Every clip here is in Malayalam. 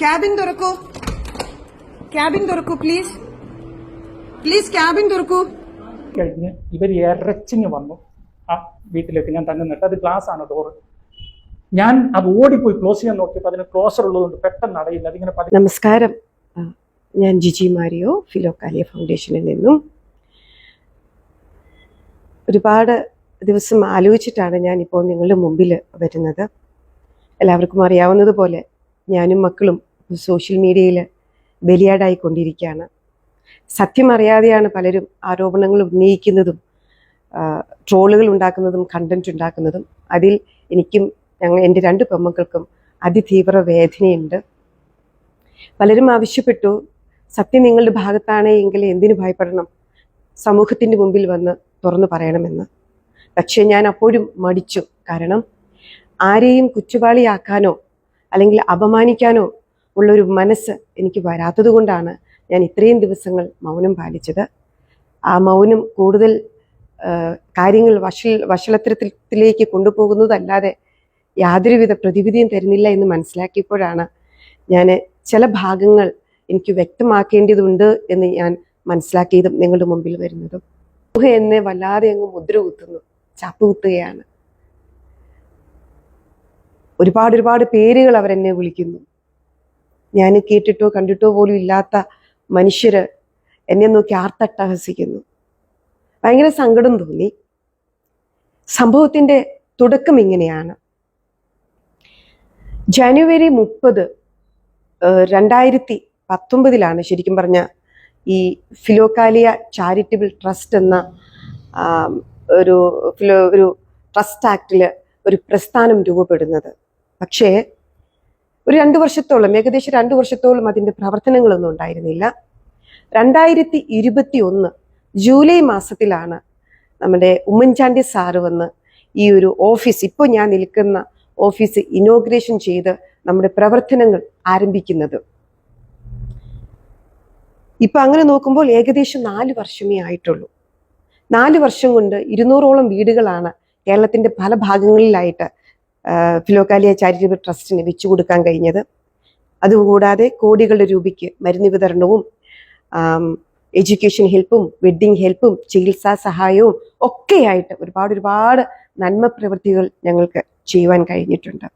ക്യാബിൻ തുറക്കൂ. ക്യാബിൻ തുറക്കൂ പ്ലീസ് പ്ലീസ് ക്യാബിൻ തുറക്കൂ. കഴിഞ്ഞ് ഇവർ ഇരച്ചിങ് വന്നു. ആ വീട്ടിലേക്ക് ഞാൻ തന്നെ നിട്ട് അത് ഗ്ലാസ് ആണ് ഡോറ് ഞാൻ അത് ഓടിപ്പോയി ക്ലോസ് ചെയ്യാൻ നോക്കിയപ്പോൾ അതിന് ക്ലോസർ ഉള്ളതുകൊണ്ട് പെട്ടെന്ന് അടയില്ല അതിങ്ങനെ നമസ്കാരം. ഞാൻ ജിജി മാരിയോ ഫിലോക്കാലിയ ഫൗണ്ടേഷനിൽ നിന്നും. ഒരുപാട് ദിവസം ആലോചിച്ചിട്ടാണ് ഞാനിപ്പോൾ നിങ്ങളുടെ മുമ്പിൽ വരുന്നത്. എല്ലാവർക്കും അറിയാവുന്നതുപോലെ ഞാനും മക്കളും സോഷ്യൽ മീഡിയയിൽ ബലിയാടായിക്കൊണ്ടിരിക്കുകയാണ്. സത്യം അറിയാതെയാണ് പലരും ആരോപണങ്ങൾ ഉന്നയിക്കുന്നതും ട്രോളുകൾ ഉണ്ടാക്കുന്നതും കണ്ടന്റ് ഉണ്ടാക്കുന്നതും. അതിൽ എനിക്കും ഞങ്ങൾ എന്റെ രണ്ട് പെമ്മക്കൾക്കും അതിതീവ്ര വേദനയുണ്ട്. പലരും ആവശ്യപ്പെട്ടു സത്യം നിങ്ങളുടെ ഭാഗത്താണ് എങ്കിൽ എന്തിനു ഭയപ്പെടണം? സമൂഹത്തിന്റെ മുമ്പിൽ വന്ന് തുറന്നു പറയണമെന്ന്. പക്ഷേ ഞാൻ അപ്പോഴും മടിച്ചു. കാരണം ആരെയും കുറ്റവാളിയാക്കാനോ അല്ലെങ്കിൽ അപമാനിക്കാനോ ഉള്ളൊരു മനസ്സ് എനിക്ക് വരാത്തത് കൊണ്ടാണ് ഞാൻ ഇത്രയും ദിവസങ്ങൾ മൗനം പാലിച്ചത്. ആ മൗനം കൂടുതൽ കാര്യങ്ങൾ വഷൽ വഷളത്തരത്തിലേക്ക് കൊണ്ടുപോകുന്നതല്ലാതെ യാതൊരുവിധ പ്രതിവിധിയും തരുന്നില്ല എന്ന് മനസ്സിലാക്കിയപ്പോഴാണ് ഞാൻ ചില ഭാഗങ്ങൾ എനിക്ക് വ്യക്തമാക്കേണ്ടതുണ്ട് എന്ന് ഞാൻ മനസ്സിലാക്കിയതും നിങ്ങളുടെ മുമ്പിൽ വരുന്നതും. ഊഹ എന്നെ വല്ലാതെ അങ്ങ് മുദ്ര കുത്തുന്നു ചാപ്പ് കുത്തുകയാണ്. ഒരുപാട് ഒരുപാട് പേരുകൾ അവരെന്നെ വിളിക്കുന്നു. ഞാൻ കേട്ടിട്ടോ കണ്ടിട്ടോ പോലും ഇല്ലാത്ത മനുഷ്യർ എന്നെ നോക്കി ആർത്തട്ടഹസിക്കുന്നു. ഭയങ്കര സങ്കടം തോന്നി. സംഭവത്തിന്റെ തുടക്കം ഇങ്ങനെയാണ്. ജനുവരി മുപ്പത് രണ്ടായിരത്തി പത്തൊമ്പതിലാണ് ശരിക്കും പറഞ്ഞ ഈ ഫിലോക്കാലിയ ചാരിറ്റബിൾ ട്രസ്റ്റ് എന്ന ഒരു ഫിലോ ഒരു ട്രസ്റ്റ് ആക്ടിൽ ഒരു പ്രസ്ഥാനം രൂപപ്പെടുന്നത്. പക്ഷേ ഒരു രണ്ട് വർഷത്തോളം ഏകദേശം രണ്ട് വർഷത്തോളം അതിന്റെ പ്രവർത്തനങ്ങളൊന്നും ഉണ്ടായിരുന്നില്ല. രണ്ടായിരത്തി ഇരുപത്തി ഒന്ന് ജൂലൈ മാസത്തിലാണ് നമ്മുടെ ഉമ്മൻചാണ്ടി സാറ് വന്ന് ഈ ഒരു ഓഫീസ് ഇപ്പോൾ ഞാൻ നിൽക്കുന്ന ഓഫീസ് ഇനോഗ്രേഷൻ ചെയ്ത് നമ്മുടെ പ്രവർത്തനങ്ങൾ ആരംഭിക്കുന്നത്. ഇപ്പൊ അങ്ങനെ നോക്കുമ്പോൾ ഏകദേശം നാല് വർഷമേ ആയിട്ടുള്ളൂ. നാല് വർഷം കൊണ്ട് ഇരുന്നൂറോളം വീടുകളാണ് കേരളത്തിന്റെ പല ഭാഗങ്ങളിലായിട്ട് ഫിലോക്കാലിയ ചാരിറ്റബിൾ ട്രസ്റ്റിന് വെച്ചു കൊടുക്കാൻ കഴിഞ്ഞത്. അതുകൂടാതെ കോടികളുടെ രൂപയ്ക്ക് മരുന്ന് വിതരണവും എഡ്യൂക്കേഷൻ ഹെൽപ്പും വെഡിങ് ഹെൽപ്പും ചികിത്സാ സഹായവും ഒക്കെയായിട്ട് ഒരുപാട് ഒരുപാട് നന്മ പ്രവൃത്തികൾ ഞങ്ങൾക്ക് ചെയ്യുവാൻ കഴിഞ്ഞിട്ടുണ്ട്.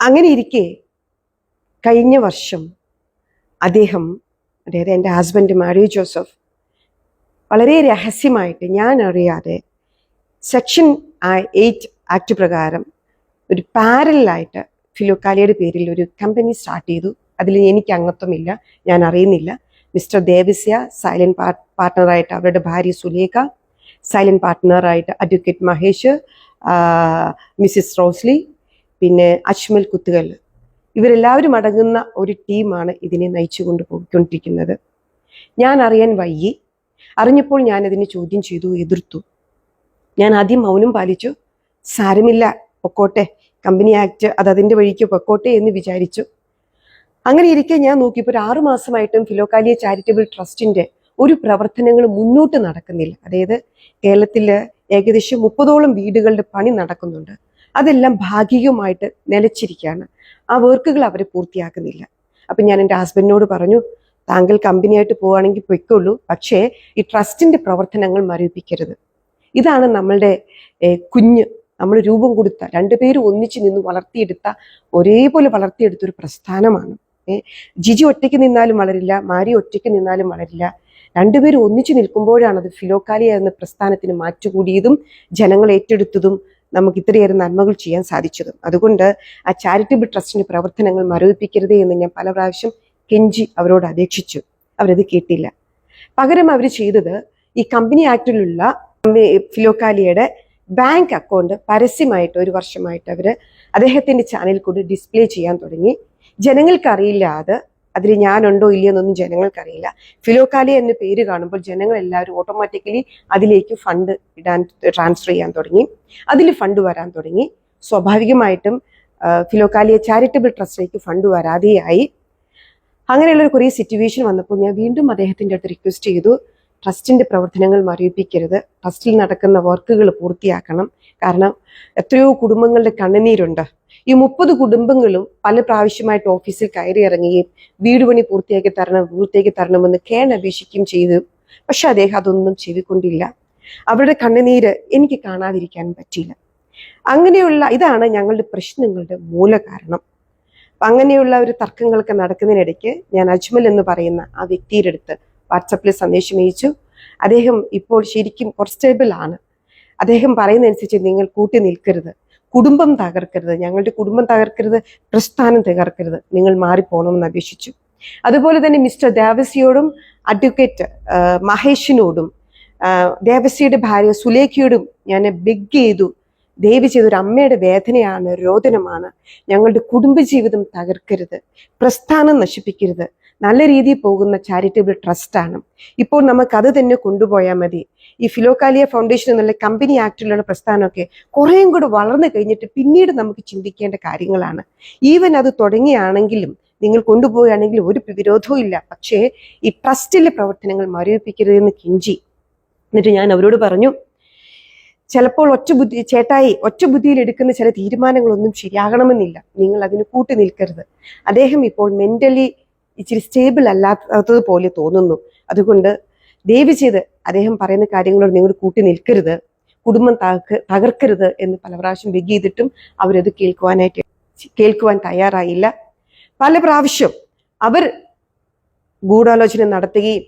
അങ്ങനെ ഇരിക്കെ കഴിഞ്ഞ വർഷം അദ്ദേഹം അതായത് എന്റെ ഹസ്ബൻഡ് മാരി ജോസഫ് വളരെ രഹസ്യമായിട്ട് ഞാൻ അറിയാതെ സെക്ഷൻ എയ്റ്റ് ആക്ട് പ്രകാരം ഒരു പാരലായിട്ട് ഫിലോക്കാലിയുടെ പേരിൽ ഒരു കമ്പനി സ്റ്റാർട്ട് ചെയ്തു. അതിൽ എനിക്ക് അംഗത്വമില്ല ഞാൻ അറിയുന്നില്ല. മിസ്റ്റർ ദേവിസ്യ സൈലന്റ് പാർട്ട്ണറായിട്ട് അവരുടെ ഭാര്യ സുലേഖ സൈലന്റ് പാർട്ട്ണറായിട്ട് അഡ്വക്കേറ്റ് മഹേഷ് മിസ്സിസ് റോസ്ലി പിന്നെ അജ്മൽ കുത്തുകൽ ഇവരെല്ലാവരും അടങ്ങുന്ന ഒരു ടീമാണ് ഇതിനെ നയിച്ചു കൊണ്ടുപോയിക്കൊണ്ടിരിക്കുന്നത് ഞാൻ അറിയാൻ വയ്യി അറിഞ്ഞപ്പോൾ ഞാനതിനെ ചോദ്യം ചെയ്തു എതിർത്തു. ഞാൻ ആദ്യം മൗനം പാലിച്ചു. സാരമില്ല പൊക്കോട്ടെ. കമ്പനി ആക്ട് അത് അതിന്റെ വഴിക്ക് പൊക്കോട്ടെ എന്ന് വിചാരിച്ചു. അങ്ങനെ ഇരിക്കെ ഞാൻ നോക്കിയപ്പോൾ ഒരു ആറു മാസമായിട്ടും ഫിലോക്കാലിയ ചാരിറ്റബിൾ ട്രസ്റ്റിന്റെ ഒരു പ്രവർത്തനങ്ങൾ മുന്നോട്ട് നടക്കുന്നില്ല. അതായത് കേരളത്തിൽ ഏകദേശം മുപ്പതോളം വീടുകളുടെ പണി നടക്കുന്നുണ്ട്. അതെല്ലാം ഭാഗികമായിട്ട് നിലച്ചിരിക്കുകയാണ്. ആ വർക്കുകൾ അവർ പൂർത്തിയാക്കുന്നില്ല. അപ്പം ഞാൻ എന്റെ ഹസ്ബൻഡിനോട് പറഞ്ഞു താങ്കൾ കമ്പനിയായിട്ട് പോവുകയാണെങ്കിൽ പൊയ്ക്കൊള്ളൂ. പക്ഷേ ഈ ട്രസ്റ്റിന്റെ പ്രവർത്തനങ്ങൾ മരവിപ്പിക്കരുത്. ഇതാണ് നമ്മളുടെ കുഞ്ഞ്. നമ്മൾ രൂപം കൊടുത്ത രണ്ടുപേരും ഒന്നിച്ച് നിന്ന് വളർത്തിയെടുത്ത ഒരേപോലെ വളർത്തിയെടുത്ത ഒരു പ്രസ്ഥാനമാണ്. ജിജി ഒറ്റയ്ക്ക് നിന്നാലും വളരില്ല മാരി ഒറ്റയ്ക്ക് നിന്നാലും വളരില്ല. രണ്ടുപേരും ഒന്നിച്ചു നിൽക്കുമ്പോഴാണ് അത് ഫിലോക്കാലിയ എന്ന പ്രസ്ഥാനത്തിന് മാറ്റുകൂടിയതും ജനങ്ങൾ ഏറ്റെടുത്തതും നമുക്ക് ഇത്രയേറെ നന്മകൾ ചെയ്യാൻ സാധിച്ചതും. അതുകൊണ്ട് ആ ചാരിറ്റബിൾ ട്രസ്റ്റിന്റെ പ്രവർത്തനങ്ങൾ മരവിപ്പിക്കരുതേ എന്ന് ഞാൻ പല പ്രാവശ്യം കെഞ്ചി അവരോട് അപേക്ഷിച്ചു. അവരത് കേട്ടില്ല. പകരം അവർ ചെയ്തത് ഈ കമ്പനി ആക്ടിലുള്ള ഫിലോക്കാലിയയുടെ ബാങ്ക് അക്കൗണ്ട് പരസ്യമായിട്ട് ഒരു വർഷമായിട്ട് അവർ അദ്ദേഹത്തിന്റെ ചാനലിൽ കൂടി ഡിസ്പ്ലേ ചെയ്യാൻ തുടങ്ങി. ജനങ്ങൾക്കറിയില്ലാതെ അത്. അതിൽ ഞാനുണ്ടോ ഇല്ലയോ എന്നൊന്നും ജനങ്ങൾക്കറിയില്ല. ഫിലോക്കാലി എന്ന പേര് കാണുമ്പോൾ ജനങ്ങൾ എല്ലാവരും ഓട്ടോമാറ്റിക്കലി അതിലേക്ക് ഫണ്ട് ഇടാൻ ട്രാൻസ്ഫർ ചെയ്യാൻ തുടങ്ങി. അതിൽ ഫണ്ട് വരാൻ തുടങ്ങി. സ്വാഭാവികമായിട്ടും ഫിലോക്കാലിയെ ചാരിറ്റബിൾ ട്രസ്റ്റിലേക്ക് ഫണ്ട് വരാതെയായി. അങ്ങനെയുള്ള കുറേ സിറ്റുവേഷൻ വന്നപ്പോൾ ഞാൻ വീണ്ടും അദ്ദേഹത്തിന്റെ അടുത്ത് റിക്വസ്റ്റ് ചെയ്തു. ട്രസ്റ്റിന്റെ പ്രവർത്തനങ്ങൾ മരവിപ്പിക്കരുത് ട്രസ്റ്റിൽ നടക്കുന്ന വർക്കുകൾ പൂർത്തിയാക്കണം. കാരണം എത്രയോ കുടുംബങ്ങളുടെ കണ്ണുനീരുണ്ട്. ഈ മുപ്പത് കുടുംബങ്ങളും പല പ്രാവശ്യമായിട്ട് ഓഫീസിൽ കയറി ഇറങ്ങുകയും വീട് പണി പൂർത്തിയാക്കി തരണം പൂർത്തിയാക്കി തരണമെന്ന് കേൺ അപേക്ഷിക്കുകയും ചെയ്തു. പക്ഷെ അദ്ദേഹം അതൊന്നും ചെവിക്കൊണ്ടില്ല അവരുടെ കണ്ണുനീര് എനിക്ക് കാണാതിരിക്കാൻ പറ്റിയില്ല. അങ്ങനെയുള്ള ഇതാണ് ഞങ്ങളുടെ പ്രശ്നങ്ങളുടെ മൂല കാരണം. അങ്ങനെയുള്ള ഒരു തർക്കങ്ങളൊക്കെ നടക്കുന്നതിനിടയ്ക്ക് ഞാൻ അജ്മൽ എന്ന് പറയുന്ന ആ വ്യക്തിയുടെ അടുത്ത് വാട്സപ്പിൽ സന്ദേശം അയച്ചു. അദ്ദേഹം ഇപ്പോൾ ശരിക്കും കുറച്ച് സ്റ്റേബിൾ ആണ്. അദ്ദേഹം പറയുന്നതനുസരിച്ച് നിങ്ങൾ കൂട്ടി നിൽക്കരുത്. കുടുംബം തകർക്കരുത്. ഞങ്ങളുടെ കുടുംബം തകർക്കരുത്. പ്രസ്ഥാനം തകർക്കരുത്. നിങ്ങൾ മാറിപ്പോണമെന്ന് അപേക്ഷിച്ചു. അതുപോലെ തന്നെ മിസ്റ്റർ ദേവസിയോടും അഡ്വക്കേറ്റ് മഹേഷിനോടും ദേവസിയുടെ ഭാര്യ സുലേഖയോടും ഞാൻ ബെഗ് ചെയ്തു. ദയവ് ചെയ്ത് ഒരു അമ്മയുടെ വേദനയാണ് രോദനമാണ്. ഞങ്ങളുടെ കുടുംബജീവിതം തകർക്കരുത്. പ്രസ്ഥാനം നശിപ്പിക്കരുത്. നല്ല രീതിയിൽ പോകുന്ന ചാരിറ്റബിൾ ട്രസ്റ്റാണ് ഇപ്പോൾ നമുക്ക് അത് തന്നെ കൊണ്ടുപോയാൽ മതി. ഈ ഫിലോക്കാലിയ ഫൗണ്ടേഷൻ എന്നുള്ള കമ്പനി ആക്ടിലുള്ള പ്രസ്ഥാനമൊക്കെ കുറേയും കൂടെ വളർന്നു കഴിഞ്ഞിട്ട് പിന്നീട് നമുക്ക് ചിന്തിക്കേണ്ട കാര്യങ്ങളാണ്. ഈവൻ അത് തുടങ്ങിയാണെങ്കിലും നിങ്ങൾ കൊണ്ടുപോവുകയാണെങ്കിൽ ഒരു വിരോധവും ഇല്ല. പക്ഷേ ഈ ട്രസ്റ്റിലെ പ്രവർത്തനങ്ങൾ മരവിപ്പിക്കരുതെന്ന് കിഞ്ചി. എന്നിട്ട് ഞാൻ അവരോട് പറഞ്ഞു ചിലപ്പോൾ ഒറ്റ ബുദ്ധി ചേട്ടായി ഒറ്റ ബുദ്ധിയിൽ എടുക്കുന്ന ചില തീരുമാനങ്ങളൊന്നും ശരിയാകണമെന്നില്ല. നിങ്ങൾ അതിന് കൂട്ടി നിൽക്കരുത്. അദ്ദേഹം ഇപ്പോൾ മെന്റലി ഇച്ചിരി സ്റ്റേബിൾ അല്ലാത്തത് പോലെ തോന്നുന്നു. അതുകൊണ്ട് ദയവ് ചെയ്ത് അദ്ദേഹം പറയുന്ന കാര്യങ്ങളോട് നിങ്ങൾ കൂട്ടി നിൽക്കരുത്. കുടുംബം തകർക്കരുത് എന്ന് പല പ്രാവശ്യം ബെഗ് ചെയ്തിട്ടും അവരത് കേൾക്കുവാനായിട്ട് കേൾക്കുവാൻ തയ്യാറായില്ല. പല പ്രാവശ്യം അവർ ഗൂഢാലോചന നടത്തുകയും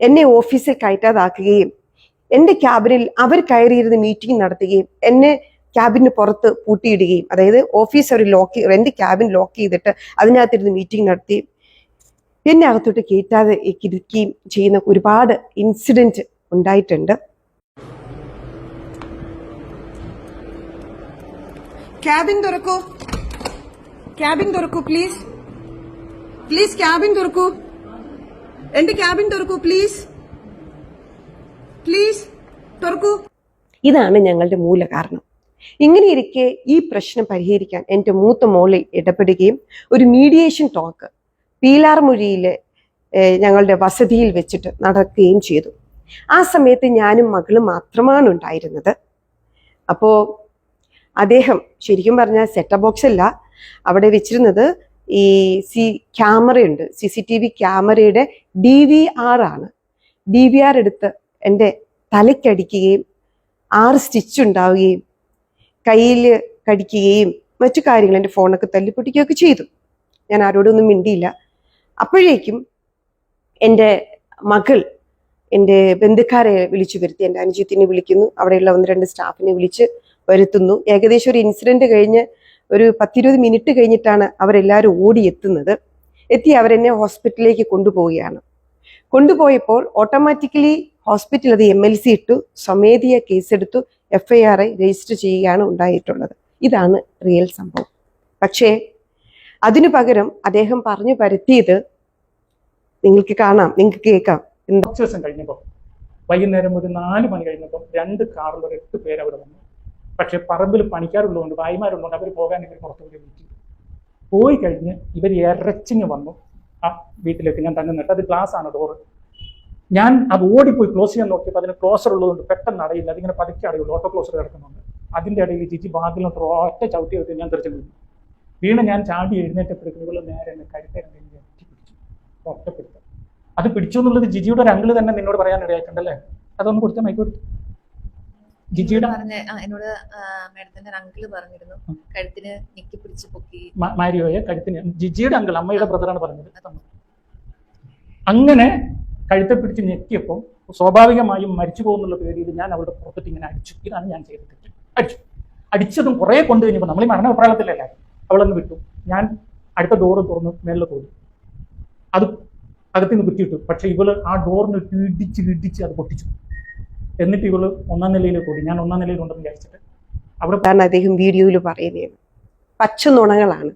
എന്നെ ഓഫീസിൽ കയറ്റാതാക്കുകയും എന്റെ ക്യാബിനിൽ അവർ കയറിയിരുന്ന് മീറ്റിംഗ് നടത്തുകയും എന്നെ ക്യാബിന് പുറത്ത് പൂട്ടിയിടുകയും അതായത് ഓഫീസ് അവർ ലോക്ക് എന്റെ ക്യാബിൻ ലോക്ക് ചെയ്തിട്ട് അതിനകത്തിരുന്ന് മീറ്റിംഗ് നടത്തി എന്നെ അകത്തോട്ട് കയറ്റാതെ ഇരിക്കുകയും ചെയ്യുന്ന ഒരുപാട് ഇൻസിഡന്റ് ഉണ്ടായിട്ടുണ്ട്. ക്യാബിൻ തുറക്കൂ. ക്യാബിൻ തുറക്കൂ പ്ലീസ് പ്ലീസ് ക്യാബിൻ തുറക്കൂ. എന്റെ ക്യാബിൻ തുറക്കൂ പ്ലീസ് പ്ലീസ് തുറക്കൂ. ഇതാണ് ഞങ്ങളുടെ മൂല കാരണം. ഇങ്ങനെ ഇരിക്കെ ഈ പ്രശ്നം പരിഹരിക്കാൻ എന്റെ മൂത്ത മോളിൽ ഇടപെടുകയും ഒരു മീഡിയേഷൻ ടോക്ക് പീലാർമൊഴിയിലെ ഞങ്ങളുടെ വസതിയിൽ വെച്ചിട്ട് നടക്കുകയും ചെയ്തു. ആ സമയത്ത് ഞാനും മകളും മാത്രമാണ് ഉണ്ടായിരുന്നത്. അപ്പോൾ അദ്ദേഹം ശരിക്കും പറഞ്ഞാൽ സെറ്റപ്പ് ബോക്സ് അല്ല അവിടെ വെച്ചിരുന്നത് ഈ സി ക്യാമറയുണ്ട്. സി സി ടി വി ക്യാമറയുടെ ഡി വി ആർ ആണ്. ഡി വി ആർ എടുത്ത് എന്റെ തലയ്ക്കടിക്കുകയും ആറ് സ്റ്റിച്ച് ഉണ്ടാവുകയും കയ്യിൽ കടിക്കുകയും മറ്റു കാര്യങ്ങൾ എന്റെ ഫോണൊക്കെ തല്ലിപ്പൊട്ടിക്കുകയൊക്കെ ചെയ്തു. ഞാൻ ആരോടൊന്നും മിണ്ടിയില്ല. അപ്പോഴേക്കും എന്റെ മകൾ എന്റെ ബന്ധുക്കാരെ വിളിച്ചു വരുത്തി എന്റെ അനുജിത്തിനെ വിളിക്കുന്നു. അവിടെയുള്ള ഒന്ന് രണ്ട് സ്റ്റാഫിനെ വിളിച്ച് വരുത്തുന്നു. ഏകദേശം ഒരു ഇൻസിഡന്റ് കഴിഞ്ഞ് ഒരു പത്തിരുപത് മിനിറ്റ് കഴിഞ്ഞിട്ടാണ് അവരെല്ലാവരും ഓടിയെത്തുന്നത് എത്തി അവരെന്നെ ഹോസ്പിറ്റലിലേക്ക് കൊണ്ടുപോവുകയാണ്. കൊണ്ടുപോയപ്പോൾ ഓട്ടോമാറ്റിക്കലി ഹോസ്പിറ്റൽ അത് എം എൽ സി ഇട്ടു സ്വമേധിയ കേസെടുത്തു F I R I register ചെയ്യുകയാണ് ഉണ്ടായിട്ടുള്ളത്. ഇതാണ് റിയൽ സംഭവം. പക്ഷേ അതിനു പകരം അദ്ദേഹം പറഞ്ഞു പരത്തിയത് നിങ്ങൾക്ക് കാണാം നിങ്ങൾക്ക് കേൾക്കാം. കുറച്ച് ദിവസം കഴിഞ്ഞപ്പോൾ വൈകുന്നേരം ഒരു നാല് മണി കഴിഞ്ഞപ്പോൾ രണ്ട് കാറിൽ ഒരു എട്ട് പേര് അവിടെ വന്നു. പക്ഷെ പറമ്പിൽ പണിക്കാരുള്ളതുകൊണ്ട് ഭായിമാരുള്ളതുകൊണ്ട് അവർ പോകാൻ ഇവർ പുറത്തുകൂടി വിളിച്ചു പോയി കഴിഞ്ഞ് ഇവർ ഇരച്ചിങ് വന്നു. ആ വീട്ടിലേക്ക് ഞാൻ തന്നെ നിട്ട് അത് ഗ്ലാസ് ആണ് ഡോറ് ഞാൻ അത് ഓടിപ്പോയി ക്ലോസ് ചെയ്യാൻ നോക്കിയപ്പോൾ അതിന് ക്ലോസർ ഉള്ളതുകൊണ്ട് പെട്ടെന്ന് അടയില്ല അതിങ്ങനെ പതുക്കെ അടയുള്ളൂ. ഓട്ടോ ക്ലോസർ കിടക്കുന്നുണ്ട്. അതിന്റെ ഇടയിൽ ജിജി ബാഗിലോട്ട് ഒറ്റ ചവിട്ടി വെച്ച് ഞാൻ തിരിച്ചു വീണു. വീണ് ഞാൻ ചാടി എഴുന്നേറ്റപ്പോഴേക്കും ഇവൾ നേരെ എന്നെ കരുത്തേരം പിടിച്ചു. ഒറ്റപ്പെടുത്തും അത് പിടിച്ചു എന്നുള്ളത് ജിജിയുടെ ഒരു അങ്കിൾ തന്നെ നിന്നോട് പറയാൻ ഇടയായിട്ടുണ്ടല്ലേ? അതൊന്ന് കൊടുത്ത മൈക്ക് കൊടുത്തു. ജിജിയുടെ എന്നോട് മാഡത്തിന്റെ അങ്കിൾ പറഞ്ഞിരുന്നു. കഴുത്തിന് ഞെക്കി പിടിച്ച് പൊക്കി. മാരിയോയെ കഴുത്തിന് ജിജിയുടെ അങ്കിൾ അമ്മയുടെ ബ്രദറാണ് പറഞ്ഞത്. അങ്ങനെ കഴുത്തെ പിടിച്ച് ഞെക്കിയപ്പോൾ സ്വാഭാവികമായും മരിച്ചു പോകുന്നുള്ള പേടിയിൽ ഞാൻ അവളുടെ പുറത്തിട്ട് ഇങ്ങനെ അടിച്ചു. ഇതാണ് ഞാൻ ചെയ്തിട്ട് അടിച്ചു. അടിച്ചതും കുറേ കൊണ്ടു കഴിഞ്ഞപ്പോൾ നമ്മൾ ഈ മരണ അഭിപ്രായത്തിലല്ലേ? അവളങ്ങ് വിട്ടു. ഞാൻ അടുത്ത ഡോറ് തുറന്ന് മേലെ പോയി. അത് അകത്തുനിന്ന് കുത്തിയിട്ടു പക്ഷെ ഇവൾ ആ ഡോറിന് ഇടിച്ച് ഇടിച്ച് അത് പൊട്ടിച്ചു. എന്നിട്ട് ഇവൾ ഒന്നാം നിലയിലേക്ക് ഓടി. ഞാൻ ഒന്നാം നിലയിൽ ഉണ്ടെന്ന് വിചാരിച്ചിട്ട് അവിടെ കാരണം അദ്ദേഹം വീഡിയോയിൽ പറയുന്നതാണ് പച്ച നുണകളാണ്.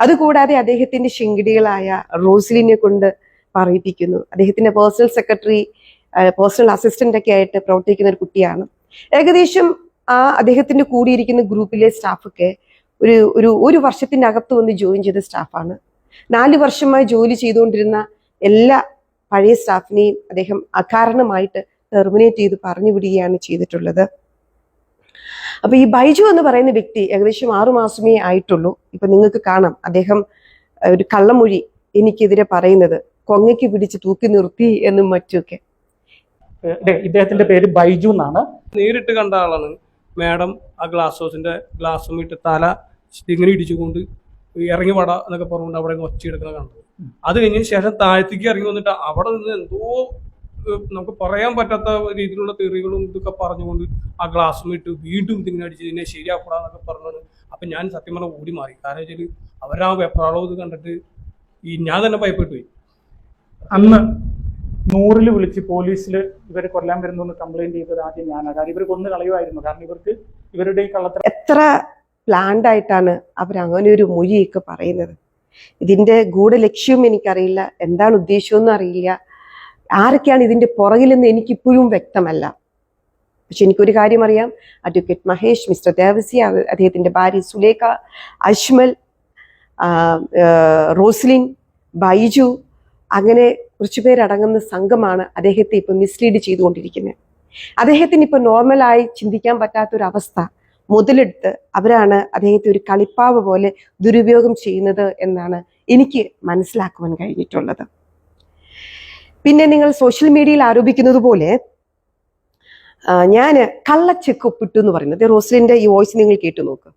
അതുകൂടാതെ അദ്ദേഹത്തിന്റെ ശിങ്കിടികളായ റോസ്ലിനെ കൊണ്ട് പറയിപ്പിക്കുന്നു. അദ്ദേഹത്തിന്റെ പേഴ്സണൽ സെക്രട്ടറി പേഴ്സണൽ അസിസ്റ്റന്റ് ഒക്കെ ആയിട്ട് പ്രവർത്തിക്കുന്ന ഒരു കുട്ടിയാണ്. ഏകദേശം ആ അദ്ദേഹത്തിന്റെ കൂടിയിരിക്കുന്ന ഗ്രൂപ്പിലെ സ്റ്റാഫൊക്കെ ഒരു ഒരു ഒരു വർഷത്തിനകത്ത് വന്ന് ജോയിൻ ചെയ്ത സ്റ്റാഫാണ്. നാല് വർഷമായി ജോലി ചെയ്തുകൊണ്ടിരുന്ന എല്ലാ പഴയ സ്റ്റാഫിനെയും അദ്ദേഹം അകാരണമായിട്ട് ടെർമിനേറ്റ് ചെയ്ത് പറഞ്ഞു വിടുകയാണ് ചെയ്തിട്ടുള്ളത്. അപ്പൊ ഈ ബൈജു എന്ന് പറയുന്ന വ്യക്തി ഏകദേശം ആറു മാസമേ ആയിട്ടുള്ളൂ. ഇപ്പൊ നിങ്ങൾക്ക് കാണാം അദ്ദേഹം ഒരു കള്ളമൊഴി എനിക്കെതിരെ പറയുന്നത്. കൊങ്ങയ്ക്ക് പിടിച്ച് തൂക്കി നിർത്തി എന്നും മറ്റുമൊക്കെ. ദേ, ഇദ്ദേഹത്തിന്റെ പേര് ബൈജു എന്നാണ്. നേരിട്ട് കണ്ട ആളാണ്. മാഡം ആ ഗ്ലാസ് ഹൗസിന്റെ ഗ്ലാസ് മീറ്റ് തല ഇങ്ങനെ ഇടിച്ചുകൊണ്ട് ഇറങ്ങി വട എന്നൊക്കെ പറഞ്ഞുകൊണ്ട് അവിടെ ഒച്ച ഒച്ചയെടുക്കുന്ന കണ്ടത് അത് കഴിഞ്ഞതിന് ശേഷം താഴത്തേക്ക് ഇറങ്ങി വന്നിട്ട് അവിടെ നിന്ന് എന്തോ നമുക്ക് പറയാൻ പറ്റാത്ത രീതിയിലുള്ള തെറികളും ഇതൊക്കെ പറഞ്ഞുകൊണ്ട് ആ ഗ്ലാസ് ഇട്ട് വീണ്ടും ഇതിങ്ങനെ അടിച്ച് ഇതിനെ ശരിയാക്കൂടാന്നൊക്കെ പറഞ്ഞത് അപ്പൊ ഞാൻ സത്യം പറഞ്ഞാൽ ഓടി മാറി. കാരണം വെച്ചാൽ അവരാ വെപ്രാളവും ഇത് കണ്ടിട്ട് ഈ ഞാൻ തന്നെ ഭയപ്പെട്ടു പോയി. അന്ന് നൂറിൽ വിളിച്ച് പോലീസിൽ ഇവരെ കൊല്ലാൻ വരുന്നു എന്ന് കംപ്ലൈന്റ് ചെയ്തത് ആദ്യം ഞാനാണ്. കാരണം ഇവർ കൊന്നു കളയുമായിരുന്നു കാരണം ഇവർക്ക് ഇവരുടെ ഈ കള്ളത്തരം എത്ര പ്ലാൻഡ് ആയിട്ടാണ് അവർ അങ്ങനെ ഒരു മൊഴിയൊക്കെ പറയുന്നത്. ഇതിന്റെ ഗൂഢലക്ഷ്യവും എനിക്കറിയില്ല. എന്താണ് ഉദ്ദേശമെന്നും അറിയില്ല. ആരൊക്കെയാണ് ഇതിന്റെ പുറകിലെന്ന് എനിക്കിപ്പോഴും വ്യക്തമല്ല. പക്ഷെ എനിക്കൊരു കാര്യം അറിയാം. അഡ്വക്കേറ്റ് മഹേഷ് മിസ്റ്റർ ദേവസി അദ്ദേഹത്തിന്റെ ഭാര്യ സുലേഖ അജ്മൽ റോസ്ലിൻ ബൈജു അങ്ങനെ കുറച്ചു പേരടങ്ങുന്ന സംഘമാണ് അദ്ദേഹത്തെ ഇപ്പം മിസ്ലീഡ് ചെയ്തുകൊണ്ടിരിക്കുന്നത്. അദ്ദേഹത്തിന് ഇപ്പം നോർമലായി ചിന്തിക്കാൻ പറ്റാത്തൊരവസ്ഥ. മുതലെടുത്ത് അവരാണ് അദ്ദേഹത്തെ ഒരു കളിപ്പാവ് പോലെ ദുരുപയോഗം ചെയ്യുന്നത് എന്നാണ് എനിക്ക് മനസ്സിലാക്കുവാൻ കഴിഞ്ഞിട്ടുള്ളത്. പിന്നെ നിങ്ങൾ സോഷ്യൽ മീഡിയയിൽ ആരോപിക്കുന്നത് പോലെ ഞാൻ കള്ളച്ചെക്ക് ഒപ്പിട്ടു എന്ന് പറയുന്നത്. റോസ്ലിന്റെ ഈ വോയിസ് നിങ്ങൾ കേട്ടു നോക്ക്.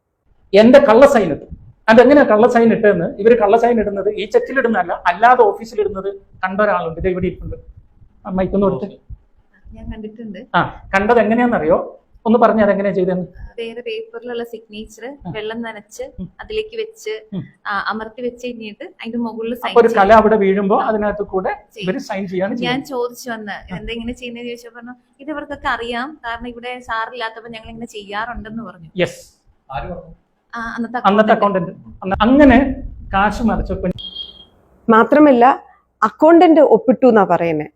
എന്റെ കള്ള സൈൻ ഇട്ടു. അതെങ്ങനെയാ കള്ള സൈൻ ഇട്ടെന്ന് ഇവർ കള്ള സൈൻ ഇടുന്നത് ഈ ചെക്കിൽ ഇടുന്നതല്ല അല്ലാതെ ഓഫീസിൽ ഇടുന്നത് കണ്ട ഒരാളുണ്ട്. ഇത് ഇവിടെ ഇട്ടുണ്ട് മൈക്കൊന്ന് കൊടുത്ത്. ഞാൻ കണ്ടിട്ടുണ്ട്. ആ കണ്ടത് എങ്ങനെയാണെന്നറിയോ? ഒന്ന് പറഞ്ഞു അതെങ്ങനെയാ ചെയ്തെന്ന് വേറെ പേപ്പറിലുള്ള സിഗ്നേച്ചർ വെള്ളം നനച്ച് അതിലേക്ക് വെച്ച് അമർത്തി വെച്ച് കഴിഞ്ഞിട്ട് അതിന്റെ മുകളിൽ ഒരു കല അവിടെ വീഴുമ്പോ അതിനകത്ത് കൂടെ സൈൻ ചെയ്യാണ് ഞാൻ ചോദിച്ചു വന്ന് എന്താ ഇങ്ങനെ ചെയ്യുന്നത് ചോദിച്ചപ്പോ പറഞ്ഞു ഇത് ഇവർക്കൊക്കെ അറിയാം. കാരണം ഇവിടെ സാറില്ലാത്തപ്പോ ഞങ്ങൾ ഇങ്ങനെ ചെയ്യാറുണ്ടെന്ന് പറഞ്ഞു. യെസ് അന്നത്തെ അന്നത്തെ അക്കൗണ്ടന്റ് അങ്ങനെ കാശ് മറിച്ചപ്പോ മാത്രമല്ല അക്കൗണ്ടന്റ് ഒപ്പിട്ടു എന്നാ പറയുന്നത്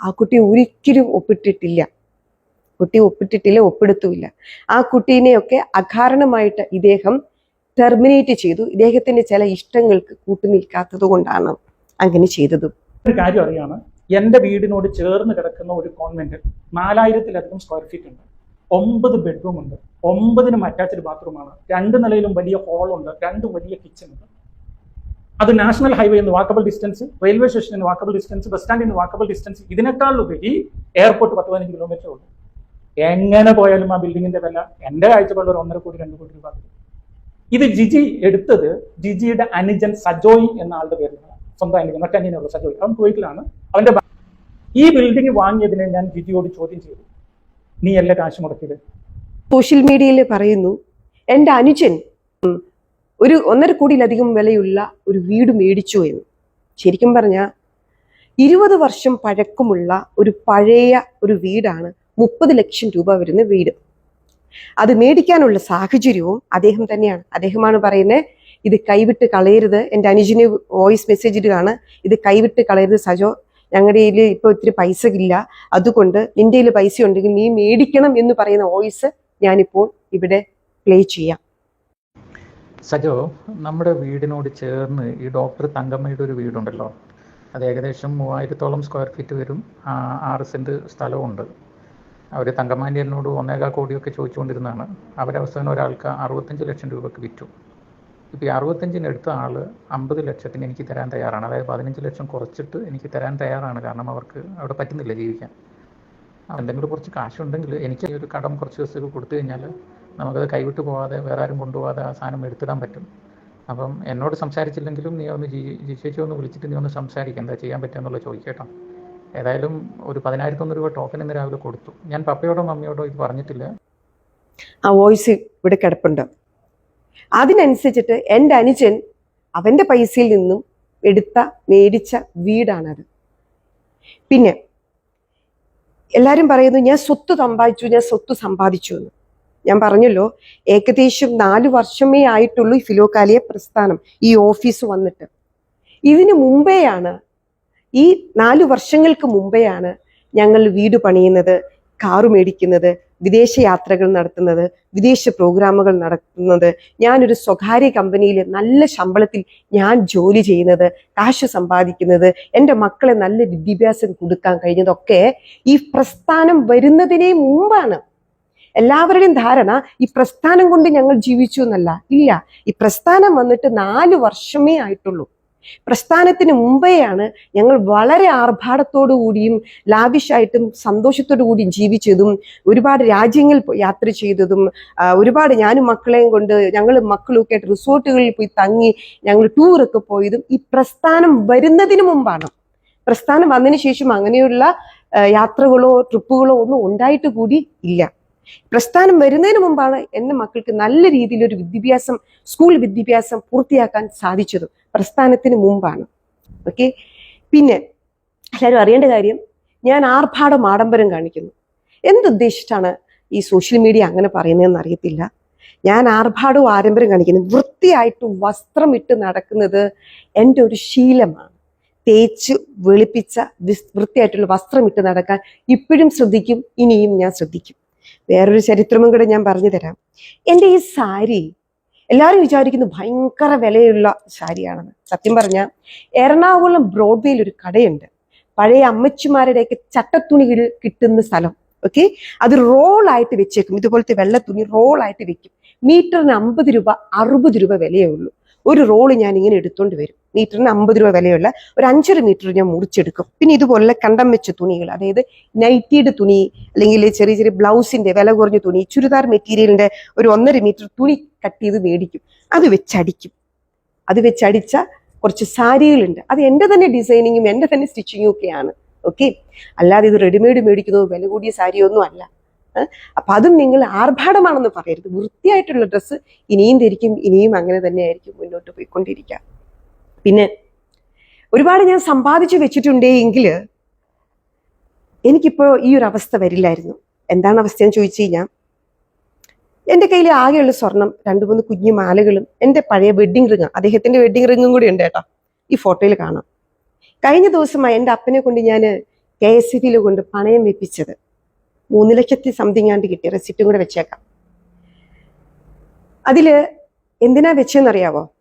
ആ കുട്ടി ഒരിക്കലും ഒപ്പിട്ടിട്ടില്ല. കുട്ടി ഒപ്പിട്ടിട്ടില്ല ഒപ്പിടുത്തുമില്ല. ആ കുട്ടീനെയൊക്കെ അകാരണമായിട്ട് ഇദ്ദേഹം ടെർമിനേറ്റ് ചെയ്തു. ഇദ്ദേഹത്തിന്റെ ചില ഇഷ്ടങ്ങൾക്ക് കൂട്ടുനിൽക്കാത്തത് കൊണ്ടാണ് അങ്ങനെ ചെയ്തത്. ഒരു കാര്യം അറിയാണ് എന്റെ വീടിനോട് ചേർന്ന് കിടക്കുന്ന ഒരു കോൺവെന്റ് നാലായിരത്തിലധികം സ്ക്വയർ ഫീറ്റ് ഉണ്ട്. ഒമ്പത് ബെഡ്റൂം ഉണ്ട്. ഒമ്പതിനും അറ്റാച്ച്ഡ് ബാത്റൂമാണ് രണ്ട് നിലയിലും വലിയ ഹോളുണ്ട് ഉണ്ട്. രണ്ട് വലിയ കിച്ചൺ ഉണ്ട്. അത് നാഷണൽ ഹൈവേ എന്ന് walkable distance railway station walkable distance bus stand walkable distance ഇതിനേക്കാളുപരി airport പത്ത് പതിനഞ്ച് കിലോമീറ്റർ ഉള്ളൂ. എങ്ങനെ പോയാലും ആ ബിൽഡിങ്ങിന്റെ വില എന്റെ കാഴ്ചപ്പാടിൽ ഒരു ഒന്നര കോടി രണ്ട് കോടി രൂപ. ഇത് ജിജി എടുത്തത് ജിജിയുടെ അനുജൻ സജോയ് എന്ന ആളുടെ പേരിലാണ്. സ്വന്തം അനുജൻ ഒറ്റ അനുജനുള്ള സജോയ്. അവൻ കുവൈറ്റിലാണ്. അവന്റെ ഈ ബിൽഡിംഗ് വാങ്ങിയതിനെ ഞാൻ ജിജിയോട് ചോദ്യം ചെയ്തു. നീ എല്ലാ കാശ് മുടക്കിയത്? സോഷ്യൽ മീഡിയയിൽ പറയുന്നു എന്റെ അനുജൻ ഒരു ഒന്നര കോടിയിലധികം വിലയുള്ള ഒരു വീട് മേടിച്ചു എന്ന്. ശരിക്കും പറഞ്ഞാൽ ഇരുപത് വർഷം പഴക്കമുള്ള ഒരു പഴയ ഒരു വീടാണ് മുപ്പത് ലക്ഷം രൂപ വരുന്ന വീട്. അത് മേടിക്കാനുള്ള സാഹചര്യവും അദ്ദേഹം തന്നെയാണ്. അദ്ദേഹമാണ് പറയുന്നത് ഇത് കൈവിട്ട് കളയരുത്. എന്റെ അനുജിന് വോയിസ് മെസ്സേജ് ഇടുകയാണ് ഇത് കൈവിട്ട് കളയരുത് സജോ. ഞങ്ങളുടെ കയ്യിൽ ഇപ്പോൾ ഒത്തിരി പൈസ ഇല്ല അതുകൊണ്ട് നിന്റെ കയ്യിൽ പൈസ ഉണ്ടെങ്കിൽ നീ മേടിക്കണം എന്ന് പറയുന്ന വോയിസ് ഞാനിപ്പോൾ ഇവിടെ പ്ലേ ചെയ്യാം. സജോ നമ്മുടെ വീടിനോട് ചേർന്ന് ഈ ഡോക്ടർ തങ്കമ്മയുടെ ഒരു വീടുണ്ടല്ലോ. അത് ഏകദേശം മൂവായിരത്തോളം സ്ക്വയർ ഫീറ്റ് വരും. ആറ് സെന്റ് സ്ഥലമുണ്ട് അവർ തങ്കമ്മാന്റെ എന്നോട് ഒന്നേകാൽ കോടിയൊക്കെ ചോദിച്ചുകൊണ്ടിരുന്നതാണ് അവരവസാനം ഒരാൾക്ക് അറുപത്തഞ്ച് ലക്ഷം രൂപയ്ക്ക് വിറ്റു ഇപ്പോൾ ഈ അറുപത്തഞ്ചിന് എടുത്ത ആൾ അമ്പത് ലക്ഷത്തിന് എനിക്ക് തരാൻ തയ്യാറാണ് അതായത് പതിനഞ്ച് ലക്ഷം കുറച്ചിട്ട് എനിക്ക് തരാൻ തയ്യാറാണ് കാരണം അവർക്ക് അവിടെ പറ്റുന്നില്ല ജീവിക്കാൻ എന്തെങ്കിലും കുറച്ച് കാശുണ്ടെങ്കിൽ എനിക്ക് ഈ ഒരു കടം കുറച്ച് ദിവസത്തേക്ക് കൊടുത്തു കഴിഞ്ഞാൽ നമുക്കത് കൈവിട്ട് പോവാതെ വേറെ ആരും കൊണ്ടുപോകാതെ ആ സാധനം എടുത്തിടാൻ പറ്റും അപ്പം എന്നോട് സംസാരിച്ചില്ലെങ്കിലും നീ ഒന്ന് ജി ജി ചേച്ചി ഒന്ന് വിളിച്ചിട്ട് നീ ഒന്ന് സംസാരിക്കുക എന്താ ചെയ്യാൻ പറ്റുക എന്നുള്ളത് ചോദിക്കേട്ടോ ഏതായാലും ഒരു പതിനായിരത്തൊന്ന് രൂപ ടോക്കൺ ഇന്ന് രാവിലെ കൊടുത്തു. ഞാൻ പപ്പയോടോ മമ്മിയോടോ ഇത് പറഞ്ഞിട്ടില്ല. ആ വോയിസ് ഇവിടെ കിടപ്പുണ്ട്. അതിനനുസരിച്ചിട്ട് എന്റെ അനുജൻ അവന്റെ പൈസയിൽ നിന്നും എടുത്ത മേടിച്ച വീടാണത്. പിന്നെ എല്ലാവരും പറയുന്നു ഞാൻ സ്വത്ത് സമ്പാദിച്ചു ഞാൻ സ്വത്ത് സമ്പാദിച്ചു എന്ന്. ഞാൻ പറഞ്ഞല്ലോ ഏകദേശം നാല് വർഷമേ ആയിട്ടുള്ളൂ ഈ ഫിലോക്കാലിയ പ്രസ്ഥാനം ഈ ഓഫീസ് വന്നിട്ട്. ഇതിനു മുമ്പെയാണ് ഈ നാല് വർഷങ്ങൾക്ക് മുമ്പെയാണ് ഞങ്ങൾ വീട് പണിയുന്നത് കാറു മേടിക്കുന്നത് വിദേശ യാത്രകൾ നടത്തുന്നത് വിദേശ പ്രോഗ്രാമുകൾ നടത്തുന്നത്. ഞാനൊരു സ്വകാര്യ കമ്പനിയിൽ നല്ല ശമ്പളത്തിൽ ഞാൻ ജോലി ചെയ്യുന്നത് കാശ് സമ്പാദിക്കുന്നത് എന്റെ മക്കളെ നല്ല വിദ്യാഭ്യാസം കൊടുക്കാൻ കഴിഞ്ഞതൊക്കെ ഈ പ്രസ്ഥാനം വരുന്നതിനെ മുമ്പാണ്. എല്ലാവരുടെയും ധാരണ ഈ പ്രസ്ഥാനം കൊണ്ട് ഞങ്ങൾ ജീവിച്ചു എന്നല്ല. ഇല്ല ഈ പ്രസ്ഥാനം വന്നിട്ട് നാല് വർഷമേ ആയിട്ടുള്ളൂ. പ്രസ്ഥാനത്തിന് മുമ്പേയാണ് ഞങ്ങൾ വളരെ ആർഭാടത്തോടു കൂടിയും ലാവിഷായിട്ടും സന്തോഷത്തോടു കൂടിയും ജീവിച്ചതും ഒരുപാട് രാജ്യങ്ങൾ യാത്ര ചെയ്തതും ഒരുപാട് ഞാനും മക്കളെയും കൊണ്ട് ഞങ്ങൾ മക്കളൊക്കെ ആയിട്ട് റിസോർട്ടുകളിൽ പോയി തങ്ങി ഞങ്ങൾ ടൂറൊക്കെ പോയതും ഈ പ്രസ്ഥാനം വരുന്നതിന് മുമ്പാണ്. പ്രസ്ഥാനം വന്നതിന് ശേഷം അങ്ങനെയുള്ള യാത്രകളോ ട്രിപ്പുകളോ ഒന്നും ഉണ്ടായിട്ട് കൂടി ഇല്ല. പ്രസ്ഥാനം വരുന്നതിന് മുമ്പാണ് എന്റെ മക്കൾക്ക് നല്ല രീതിയിൽ ഒരു വിദ്യാഭ്യാസം സ്കൂൾ വിദ്യാഭ്യാസം പൂർത്തിയാക്കാൻ സാധിച്ചത് പ്രസ്ഥാനത്തിന് മുമ്പാണ്. ഓക്കെ പിന്നെ എല്ലാവരും അറിയേണ്ട കാര്യം ഞാൻ ആർഭാടം ആഡംബരം കാണിക്കുന്നു. എന്തുദ്ദേശിച്ചിട്ടാണ് ഈ സോഷ്യൽ മീഡിയ അങ്ങനെ പറയുന്നതെന്ന് അറിയത്തില്ല. ഞാൻ ആർഭാടവും ആഡംബരം കാണിക്കുന്നു. വൃത്തിയായിട്ട് വസ്ത്രം ഇട്ട് നടക്കുന്നത് എന്റെ ഒരു ശീലമാണ്. തേച്ച് വെളുപ്പിച്ച വൃത്തിയായിട്ടുള്ള വസ്ത്രം ഇട്ട് നടക്കാൻ ഇപ്പോഴും ശ്രദ്ധിക്കും ഇനിയും ഞാൻ ശ്രദ്ധിക്കും. വേറൊരു ചരിത്രവും കൂടെ ഞാൻ പറഞ്ഞു തരാം. എന്റെ ഈ സാരി എല്ലാവരും വിചാരിക്കുന്നു ഭയങ്കര വിലയുള്ള സാരിയാണെന്ന്. സത്യം പറഞ്ഞാൽ എറണാകുളം ബ്രോഡ്വേയിൽ ഒരു കടയുണ്ട്. പഴയ അമ്മച്ചിമാരുടെയൊക്കെ ചട്ടത്തുണികൾ കിട്ടുന്ന സ്ഥലം. ഓക്കെ? അത് റോളായിട്ട് വെച്ചേക്കും. ഇതുപോലത്തെ വെള്ള തുണി റോളായിട്ട് വെക്കും. മീറ്ററിന് അമ്പത് രൂപ അറുപത് രൂപ വിലയേ ഉള്ളൂ. ഒരു റോൾ ഞാൻ ഇങ്ങനെ എടുത്തോണ്ട് വരും. മീറ്ററിന് അമ്പത് രൂപ വിലയുള്ള ഒരു അഞ്ചര മീറ്റർ ഞാൻ മുറിച്ചെടുക്കും. പിന്നെ ഇതുപോലെ കണ്ടം വെച്ച തുണികൾ അതായത് നൈറ്റിയുടെ തുണി അല്ലെങ്കിൽ ചെറിയ ചെറിയ ബ്ലൗസിന്റെ വില കുറഞ്ഞ തുണി ചുരിദാർ മെറ്റീരിയലിന്റെ ഒരു ഒന്നര മീറ്റർ തുണി കട്ട് ചെയ്ത് മേടിക്കും. അത് വെച്ചടിക്കും. അത് വെച്ചടിച്ച കുറച്ച് സാരികളുണ്ട്. അത് എന്റെ തന്നെ ഡിസൈനിങ്ങും എന്റെ തന്നെ സ്റ്റിച്ചിങ്ങും ഒക്കെയാണ്. ഓക്കെ? അല്ലാതെ ഇത് റെഡിമെയ്ഡ് മേടിക്കുന്നതോ വില കൂടിയ സാരിയൊന്നും അല്ല. അപ്പൊ അതും നിങ്ങൾ ആർഭാടമാണെന്ന് പറയരുത്. വൃത്തിയായിട്ടുള്ള ഡ്രസ്സ് ഇനിയും ധരിക്കും ഇനിയും അങ്ങനെ തന്നെയായിരിക്കും മുന്നോട്ട് പോയിക്കൊണ്ടിരിക്കുക. പിന്നെ ഒരുപാട് ഞാൻ സമ്പാദിച്ചു വെച്ചിട്ടുണ്ടേ എങ്കിൽ എനിക്കിപ്പോൾ ഈ ഒരു അവസ്ഥ വരില്ലായിരുന്നു. എന്താണ് അവസ്ഥ എന്ന് ചോദിച്ചു കഴിഞ്ഞാൽ എന്റെ കയ്യിൽ ആകെയുള്ള സ്വർണം രണ്ട് മൂന്ന് കുഞ്ഞു മാലകളും എന്റെ പഴയ വെഡ്ഡിങ് റിങ് അദ്ദേഹത്തിന്റെ വെഡ്ഡിങ് റിങ്ങും കൂടി ഉണ്ട് കേട്ടോ. ഈ ഫോട്ടോയിൽ കാണാം. കഴിഞ്ഞ ദിവസമായി എന്റെ അപ്പനെ കൊണ്ട് ഞാൻ കെ എസ് ബിയിൽ കൊണ്ട് പണയം വെപ്പിച്ചത്. മൂന്ന് ലക്ഷത്തി സംതിങ് ആണ്ട് കിട്ടിയ റെസിപ്റ്റും കൂടെ വെച്ചേക്കാം. അതിൽ എന്തിനാ വെച്ചതെന്നറിയാവോ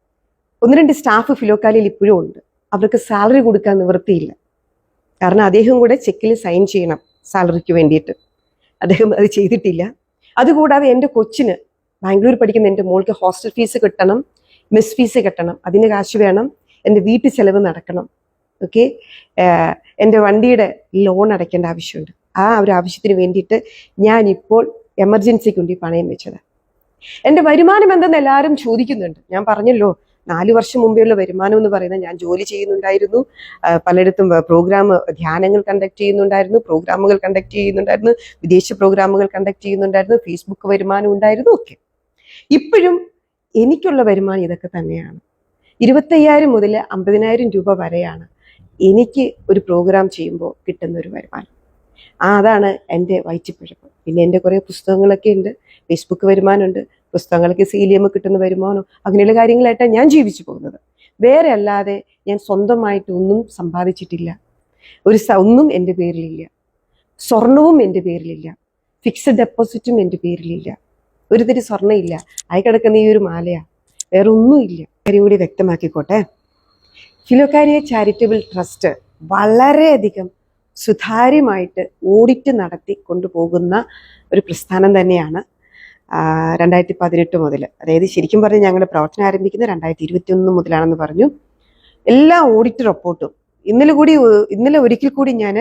ഒന്ന് രണ്ട് സ്റ്റാഫ് ഫിലോക്കാലിയിൽ ഇപ്പോഴും ഉണ്ട്. അവർക്ക് സാലറി കൊടുക്കാൻ നിവൃത്തിയില്ല. കാരണം അദ്ദേഹം കൂടെ ചെക്കിൽ സൈൻ ചെയ്യണം സാലറിക്ക് വേണ്ടിയിട്ട്. അദ്ദേഹം അത് ചെയ്തിട്ടില്ല. അതുകൂടാതെ എന്റെ കൊച്ചിന് ബാംഗ്ലൂർ പഠിക്കുന്ന എന്റെ മോൾക്ക് ഹോസ്റ്റൽ ഫീസ് കിട്ടണം മിസ് ഫീസ് കിട്ടണം. അതിന് കാശ് വേണം. എന്റെ വീട്ടു ചെലവ് നടക്കണം. ഓക്കെ എന്റെ വണ്ടിയുടെ ലോൺ അടയ്ക്കേണ്ട ആവശ്യമുണ്ട്. ആ ഒരു ആവശ്യത്തിന് വേണ്ടിയിട്ട് ഞാനിപ്പോൾ എമർജൻസിക്ക് വേണ്ടി പണയം വെച്ചത്. എന്റെ വരുമാനം എന്തെന്ന് എല്ലാവരും ചോദിക്കുന്നുണ്ട്. ഞാൻ പറഞ്ഞല്ലോ നാല് വർഷം മുമ്പെയുള്ള വരുമാനം എന്ന് പറയുന്നത് ഞാൻ ജോലി ചെയ്യുന്നുണ്ടായിരുന്നു. പലയിടത്തും പ്രോഗ്രാം ധ്യാനങ്ങൾ കണ്ടക്ട് ചെയ്യുന്നുണ്ടായിരുന്നു പ്രോഗ്രാമുകൾ കണ്ടക്ട് ചെയ്യുന്നുണ്ടായിരുന്നു വിദേശ പ്രോഗ്രാമുകൾ കണ്ടക്ട് ചെയ്യുന്നുണ്ടായിരുന്നു ഫേസ്ബുക്ക് വരുമാനം ഉണ്ടായിരുന്നു ഒക്കെ. ഇപ്പോഴും എനിക്കുള്ള വരുമാനം ഇതൊക്കെ തന്നെയാണ്. ഇരുപത്തയ്യായിരം മുതൽ അമ്പതിനായിരം രൂപ വരെയാണ് എനിക്ക് ഒരു പ്രോഗ്രാം ചെയ്യുമ്പോൾ കിട്ടുന്ന ഒരു വരുമാനം. ആ അതാണ് എന്റെ വയറ്റിപ്പഴപ്പ് പിന്നെ എന്റെ കുറേ പുസ്തകങ്ങളൊക്കെ ഉണ്ട്. ഫേസ്ബുക്ക് വരുമാനമുണ്ട്. പുസ്തകങ്ങൾക്ക് സീലിയമ്മ കിട്ടുന്ന വരുമാനം അങ്ങനെയുള്ള കാര്യങ്ങളായിട്ടാണ് ഞാൻ ജീവിച്ചു പോകുന്നത്. വേറെ അല്ലാതെ ഞാൻ സ്വന്തമായിട്ട് ഒന്നും സമ്പാദിച്ചിട്ടില്ല. ഒരു ഒന്നും എന്റെ പേരിലില്ല. സ്വർണവും എന്റെ പേരിലില്ല. ഫിക്സഡ് ഡെപ്പോസിറ്റും എന്റെ പേരിലില്ല. ഒരു തിരി സ്വർണമില്ല ആയി കിടക്കുന്ന ഈ ഒരു മാലയാ. വേറെ ഒന്നുമില്ല. കാര്യം കൂടി വ്യക്തമാക്കിക്കോട്ടെ. ഫിലോക്കാരിയ ചാരിറ്റബിൾ ട്രസ്റ്റ് വളരെയധികം സുതാര്യമായിട്ട് ഓഡിറ്റ് നടത്തി കൊണ്ടുപോകുന്ന ഒരു പ്രസ്ഥാനം തന്നെയാണ് രണ്ടായിരത്തി പതിനെട്ട് മുതൽ അതായത് ശരിക്കും പറഞ്ഞാൽ ഞങ്ങളുടെ പ്രവർത്തനം ആരംഭിക്കുന്നത് രണ്ടായിരത്തി ഇരുപത്തി ഒന്ന് മുതലാണെന്ന് പറഞ്ഞു. എല്ലാ ഓഡിറ്റ് റിപ്പോർട്ടും ഇന്നലെ കൂടി ഇന്നലെ ഒരിക്കൽ കൂടി ഞാൻ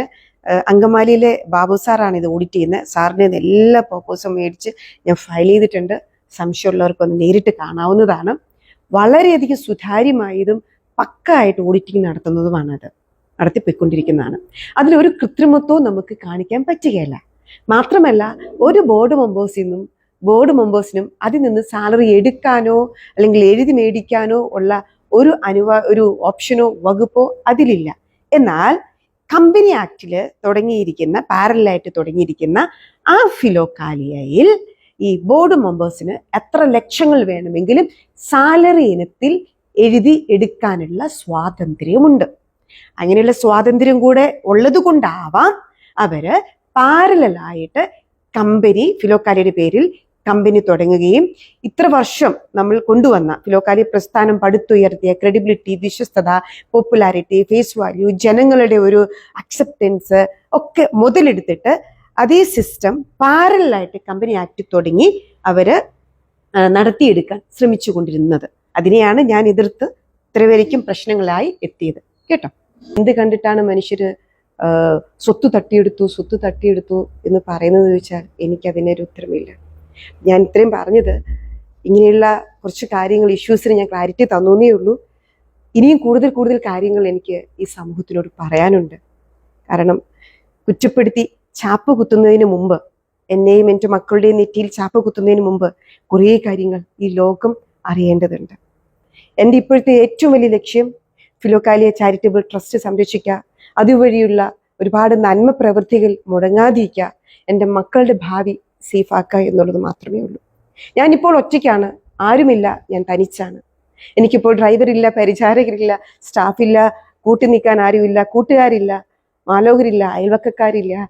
അങ്കമാലിയിലെ ബാബു സാറാണ് ഇത് ഓഡിറ്റ് ചെയ്യുന്നത്. സാറിന്റെ എല്ലാ പേപ്പേഴ്സും മേടിച്ച് ഞാൻ ഫയൽ ചെയ്തിട്ടുണ്ട്. സംശയമുള്ളവർക്ക് ഒന്ന് നേരിട്ട് കാണാവുന്നതാണ്. വളരെയധികം സുതാര്യമായതും പക്കായിട്ട് ഓഡിറ്റിംഗ് നടത്തുന്നതുമാണത്. നടത്തിപ്പോയിക്കൊണ്ടിരിക്കുന്നതാണ്. അതിലൊരു കൃത്രിമത്വവും നമുക്ക് കാണിക്കാൻ പറ്റുകയില്ല. മാത്രമല്ല ഒരു ബോർഡ് മെമ്പേഴ്സിൽ നിന്നും ബോർഡ് മെമ്പേഴ്സിനും അതിൽ നിന്ന് സാലറി എടുക്കാനോ അല്ലെങ്കിൽ എഴുതി മേടിക്കാനോ ഉള്ള ഒരു അനുവ ഒരു ഓപ്ഷനോ വകുപ്പോ അതിലില്ല. എന്നാൽ കമ്പനി ആക്റ്റിൽ തുടങ്ങിയിരിക്കുന്ന പാരലായിട്ട് തുടങ്ങിയിരിക്കുന്ന ആ ഫിലോക്കാലിയയിൽ ഈ ബോർഡ് മെമ്പേഴ്സിന് എത്ര ലക്ഷങ്ങൾ വേണമെങ്കിലും സാലറി ഇനത്തിൽ എഴുതി എടുക്കാനുള്ള സ്വാതന്ത്ര്യമുണ്ട്. അങ്ങനെയുള്ള സ്വാതന്ത്ര്യം കൂടെ ഉള്ളത് കൊണ്ടാവാം അവർ പാരലായിട്ട് കമ്പനി ഫിലോക്കാലിയുടെ പേരിൽ കമ്പനി തുടങ്ങുകയും ഇത്ര വർഷം നമ്മൾ കൊണ്ടുവന്ന ഫിലോക്കാലി പ്രസ്ഥാനം പടുത്തുയർത്തിയ ക്രെഡിബിലിറ്റി വിശ്വസ്തത പോപ്പുലാരിറ്റി ഫേസ് വാല്യൂ ജനങ്ങളുടെ ഒരു അക്സെപ്റ്റൻസ് ഒക്കെ മുതലെടുത്തിട്ട് അതേ സിസ്റ്റം പാരലായിട്ട് കമ്പനി ആറ്റി തുടങ്ങി അവർ നടത്തിയെടുക്കാൻ ശ്രമിച്ചു കൊണ്ടിരുന്നത് അതിനെയാണ് ഞാൻ എതിർത്ത് ഇത്രവരയ്ക്കും പ്രശ്നങ്ങളായി എത്തിയത്. കേട്ടോ? എന്ത് കണ്ടിട്ടാണ് മനുഷ്യർ സ്വത്ത് തട്ടിയെടുത്തു സ്വത്ത് തട്ടിയെടുത്തു എന്ന് പറയുന്നത് ചോദിച്ചാൽ എനിക്കതിനൊരു ഉത്തരമില്ല. ഞാൻ ഇത്രയും പറഞ്ഞത് ഇങ്ങനെയുള്ള കുറച്ച് കാര്യങ്ങൾ ഇഷ്യൂസിന് ഞാൻ ക്ലാരിറ്റി തന്നേ ഉള്ളൂ. ഇനിയും കൂടുതൽ കൂടുതൽ കാര്യങ്ങൾ എനിക്ക് ഈ സമൂഹത്തിനോട് പറയാനുണ്ട്. കാരണം കുറ്റപ്പെടുത്തി ചാപ്പ് കുത്തുന്നതിന് മുമ്പ് എന്നെയും എന്റെ മക്കളുടെയും നെറ്റിയിൽ ചാപ്പ് കുത്തുന്നതിന് മുമ്പ് കുറേ കാര്യങ്ങൾ ഈ ലോകം അറിയേണ്ടതുണ്ട്. എന്റെ ഇപ്പോഴത്തെ ഏറ്റവും വലിയ ലക്ഷ്യം ഫിലോക്കാലിയ ചാരിറ്റബിൾ ട്രസ്റ്റ് സംരക്ഷിക്കുക. അതുവഴിയുള്ള ഒരുപാട് നന്മ പ്രവൃത്തികൾ മുടങ്ങാതിരിക്കുക. എന്റെ മക്കളുടെ ഭാവി സേഫാക്കുക എന്നുള്ളത് മാത്രമേ ഉള്ളൂ. ഞാനിപ്പോൾ ഒറ്റയ്ക്കാണ്. ആരുമില്ല. ഞാൻ തനിച്ചാണ്. എനിക്കിപ്പോൾ ഡ്രൈവറില്ല പരിചാരകരില്ല സ്റ്റാഫില്ല കൂട്ടി നിൽക്കാൻ ആരുമില്ല കൂട്ടുകാരില്ല മാലോകരില്ല അയൽവക്കക്കാരില്ല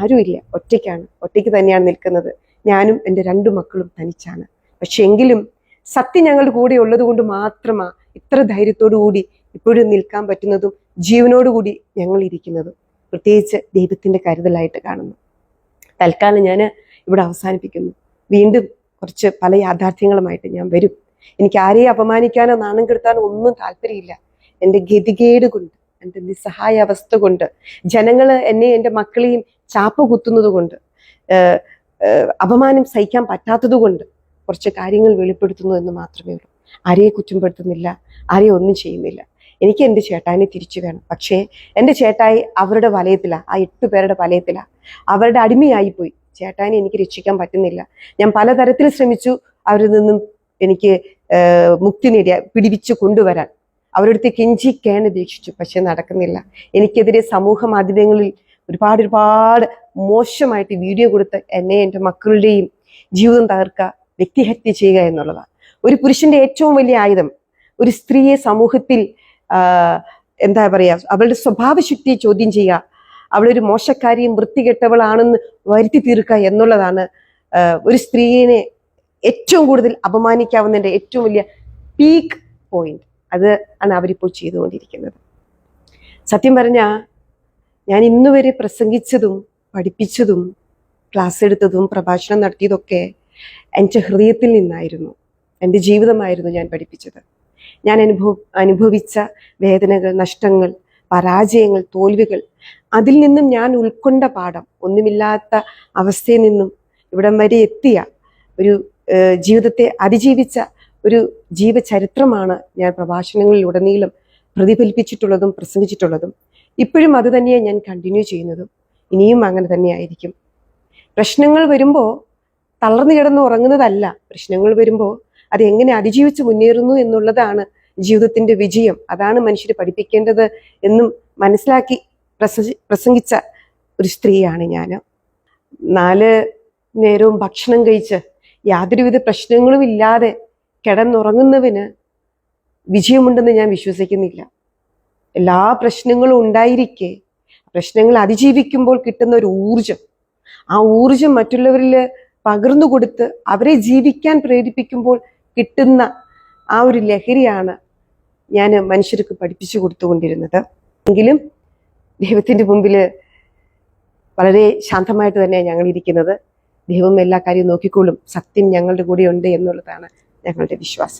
ആരുമില്ല. ഒറ്റയ്ക്കാണ്. ഒറ്റയ്ക്ക് തന്നെയാണ് നിൽക്കുന്നത്. ഞാനും എന്റെ രണ്ടു മക്കളും തനിച്ചാണ്. പക്ഷെ എങ്കിലും സത്യം ഞങ്ങളുടെ കൂടെ ഉള്ളത് കൊണ്ട് മാത്രമാ ഇത്ര ധൈര്യത്തോടു കൂടി ഇപ്പോഴും നിൽക്കാൻ പറ്റുന്നതും ജീവനോടുകൂടി ഞങ്ങൾ ഇരിക്കുന്നതും പ്രത്യേകിച്ച് ദൈവത്തിന്റെ കരുതലായിട്ട് കാണുന്നു. തൽക്കാലം ഞാൻ ഇവിടെ അവസാനിപ്പിക്കുന്നു. വീണ്ടും കുറച്ച് പല യാഥാർത്ഥ്യങ്ങളുമായിട്ട് ഞാൻ വരും. എനിക്ക് ആരെയും അപമാനിക്കാനോ നാണം കെടുത്താനോ ഒന്നും താല്പര്യമില്ല. എന്റെ ഗതികേട് കൊണ്ട് എന്റെ നിസ്സഹായ അവസ്ഥ കൊണ്ട് ജനങ്ങൾ എന്നെ എന്റെ മക്കളെയും ചാപ്പ് കുത്തുന്നത് കൊണ്ട് അപമാനം സഹിക്കാൻ പറ്റാത്തത് കൊണ്ട് കുറച്ച് കാര്യങ്ങൾ വെളിപ്പെടുത്തുന്നു എന്ന് മാത്രമേ ഉള്ളൂ. ആരെയും കുറ്റപ്പെടുത്തുന്നില്ല ആരെയും ഒന്നും ചെയ്യുന്നില്ല. എനിക്ക് എന്റെ ചേട്ടായിനെ തിരിച്ചു വേണം. പക്ഷേ എന്റെ ചേട്ടായി അവരുടെ വലയത്തിലാണ് ആ എട്ട് പേരുടെ വലയത്തിലാണ് അവരുടെ അടിമയായി പോയി ചേട്ടായിനെ എനിക്ക് രക്ഷിക്കാൻ പറ്റുന്നില്ല. ഞാൻ പലതരത്തിൽ ശ്രമിച്ചു അവരിൽ നിന്നും എനിക്ക് മുക്തി നേടിയ പിടിവിച്ചു കൊണ്ടുവരാൻ. അവരുടെ കെഞ്ചി കേൺ അപേക്ഷിച്ചു പക്ഷെ നടക്കുന്നില്ല. എനിക്കെതിരെ സമൂഹ മാധ്യമങ്ങളിൽ ഒരുപാട് ഒരുപാട് മോശമായിട്ട് വീഡിയോ കൊടുത്ത് എന്നെ എന്റെ മക്കളുടെയും ജീവിതം തകർക്കുക വ്യക്തിഹത്യ ചെയ്യുക എന്നുള്ളതാണ് ഒരു പുരുഷന്റെ ഏറ്റവും വലിയ ആയുധം ഒരു സ്ത്രീയെ സമൂഹത്തിൽ എന്താ പറയുക അവളുടെ സ്വഭാവശക്തിയെ ചോദ്യം ചെയ്യുക. അവളൊരു മോശക്കാരിയും വൃത്തികെട്ടവളാണെന്ന് വരുത്തി തീർക്കുക എന്നുള്ളതാണ് ഒരു സ്ത്രീയെ ഏറ്റവും കൂടുതൽ അപമാനിക്കാവുന്നതിന്റെ ഏറ്റവും വലിയ പീക്ക് പോയിന്റ് അത് ആണ് അവരിപ്പോൾ ചെയ്തുകൊണ്ടിരിക്കുന്നത്. സത്യം പറഞ്ഞാൽ ഞാൻ ഇന്നുവരെ പ്രസംഗിച്ചതും പഠിപ്പിച്ചതും ക്ലാസ് എടുത്തതും പ്രഭാഷണം നടത്തിയതൊക്കെ എന്റെ ഹൃദയത്തിൽ നിന്നായിരുന്നു. എന്റെ ജീവിതമായിരുന്നു ഞാൻ പഠിപ്പിച്ചത്. ഞാൻ അനുഭവ അനുഭവിച്ച വേദനകൾ നഷ്ടങ്ങൾ പരാജയങ്ങൾ തോൽവികൾ. അതിൽ നിന്നും ഞാൻ ഉൾക്കൊണ്ട പാഠം. ഒന്നുമില്ലാത്ത അവസ്ഥയിൽ നിന്നും ഇവിടം വരെ എത്തിയ ഒരു ജീവിതത്തെ അതിജീവിച്ച ഒരു ജീവചരിത്രമാണ് ഞാൻ പ്രഭാഷണങ്ങളിൽ പ്രഭാഷണങ്ങളിലുടനീളം പ്രതിഫലിപ്പിച്ചിട്ടുള്ളതും പ്രസംഗിച്ചിട്ടുള്ളതും. ഇപ്പോഴും അത് തന്നെയാണ് ഞാൻ കണ്ടിന്യൂ ചെയ്യുന്നതും. ഇനിയും അങ്ങനെ തന്നെയായിരിക്കും പ്രശ്നങ്ങൾ വരുമ്പോൾ തളർന്നു കിടന്ന് ഉറങ്ങുന്നതല്ല. പ്രശ്നങ്ങൾ വരുമ്പോൾ അത് എങ്ങനെ അതിജീവിച്ച് മുന്നേറുന്നു എന്നുള്ളതാണ് ജീവിതത്തിന്റെ വിജയം. അതാണ് മനുഷ്യർ പഠിപ്പിക്കേണ്ടത് എന്നും മനസ്സിലാക്കി പ്രസംഗിച്ച ഒരു സ്ത്രീയാണ് ഞാൻ. നാല് നേരവും ഭക്ഷണം കഴിച്ച് യാതൊരുവിധ പ്രശ്നങ്ങളും ഇല്ലാതെ കിടന്നുറങ്ങുന്നവന് വിജയമുണ്ടെന്ന് ഞാൻ വിശ്വസിക്കുന്നില്ല. എല്ലാ പ്രശ്നങ്ങളും ഉണ്ടായിരിക്കെ പ്രശ്നങ്ങൾ അതിജീവിക്കുമ്പോൾ കിട്ടുന്ന ഒരു ഊർജം ആ ഊർജം മറ്റുള്ളവരിൽ പകർന്നു കൊടുത്ത് അവരെ ജീവിക്കാൻ പ്രേരിപ്പിക്കുമ്പോൾ കിട്ടുന്ന ആ ഒരു ലഹരിയാണ് ഞാൻ മനുഷ്യർക്ക് പഠിപ്പിച്ചു കൊടുത്തുകൊണ്ടിരുന്നത്. എങ്കിലും ദൈവത്തിന്റെ മുമ്പിൽ വളരെ ശാന്തമായിട്ട് തന്നെ ഞങ്ങൾ ഇരിക്കുന്നത്. ദൈവം എല്ലാ കാര്യവും നോക്കിക്കോളും സത്യം ഞങ്ങളുടെ കൂടെ ഉണ്ട് എന്നുള്ളതാണ് ഞങ്ങളുടെ വിശ്വാസം.